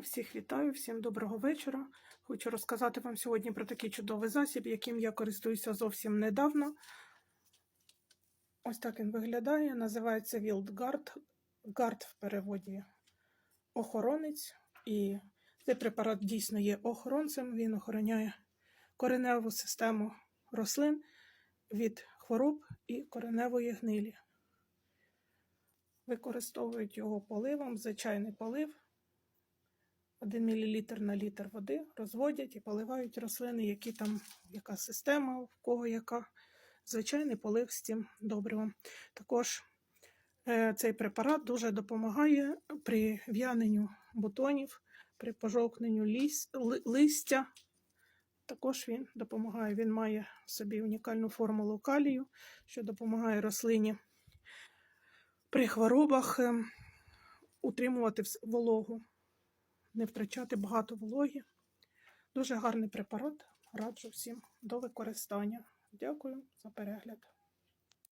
Всіх вітаю, всім доброго вечора. Хочу розказати вам сьогодні про такий чудовий засіб, яким я користуюся зовсім недавно. Ось так він виглядає. Називається Wild Guard. Guard в переводі охоронець. І цей препарат дійсно є охоронцем. Він охороняє кореневу систему рослин від хвороб і кореневої гнилі. Використовують його поливом, звичайний полив. 1 мл на літр води розводять і поливають рослини, які там, яка система, в кого яка. Звичайний полив з цим добривом. Також е, цей препарат дуже допомагає при в'яненню бутонів, при пожовкненню листя. Також він допомагає. Він має в собі унікальну формулу калію, що допомагає рослині при хворобах е, утримувати вологу не втрачати багато вологі. Дуже гарний препарат. Раджу всім до використання. Дякую за перегляд.